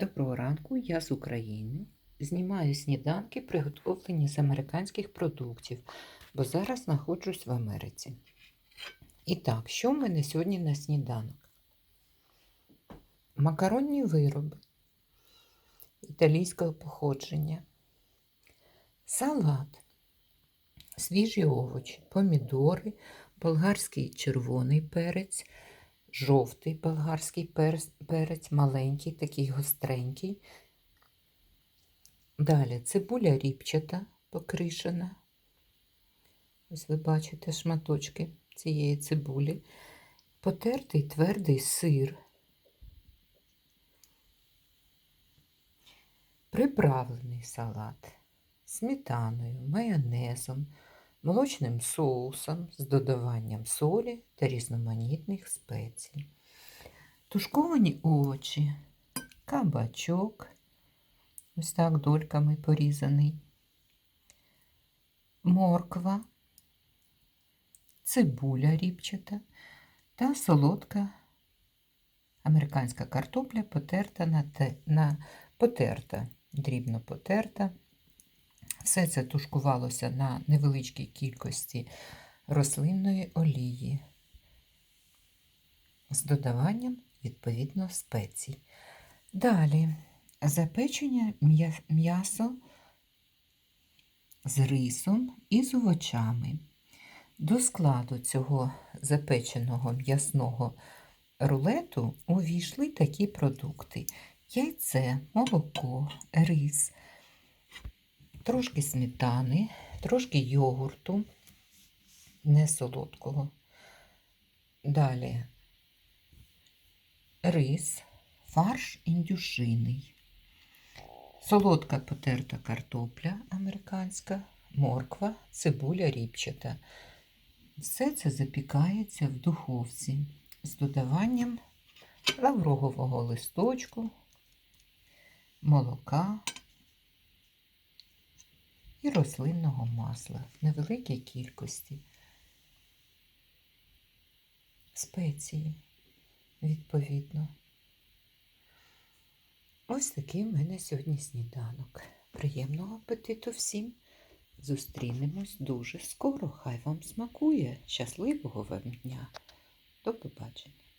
Доброго ранку, я з України. Знімаю сніданки, приготовлені з американських продуктів, бо зараз знаходжусь в Америці. І так, що в мене сьогодні на сніданок? Макаронні вироби італійського походження, салат, свіжі овочі, помідори, болгарський червоний перець, жовтий болгарський перець, маленький, такий гостренький. Далі цибуля ріпчата покришена. Ось ви бачите шматочки цієї цибулі. Потертий твердий сир. Приправлений салат сметаною, майонезом, молочним соусом з додаванням солі та різноманітних спецій. Тушковані овочі, кабачок, ось так дольками порізаний, морква, цибуля ріпчата та солодка американська картопля потерта на, те, на потерта, дрібно потерта. Все це тушкувалося на невеличкій кількості рослинної олії з додаванням, відповідно, спецій. Далі запечення м'ясо з рисом і з овочами. До складу цього запеченого м'ясного рулету увійшли такі продукти: яйце, молоко, рис трошки сметани, трошки йогурту, не солодкого. Далі рис, фарш індюшиний, солодка потерта картопля американська, морква, цибуля ріпчата. Все це запікається в духовці з додаванням лаврового листочку, молока рослинного масла в невеликій кількості. Спеції, відповідно. Ось такий в мене сьогодні сніданок. Приємного апетиту всім! Зустрінемось дуже скоро. Хай вам смакує. Щасливого вам дня. До побачення!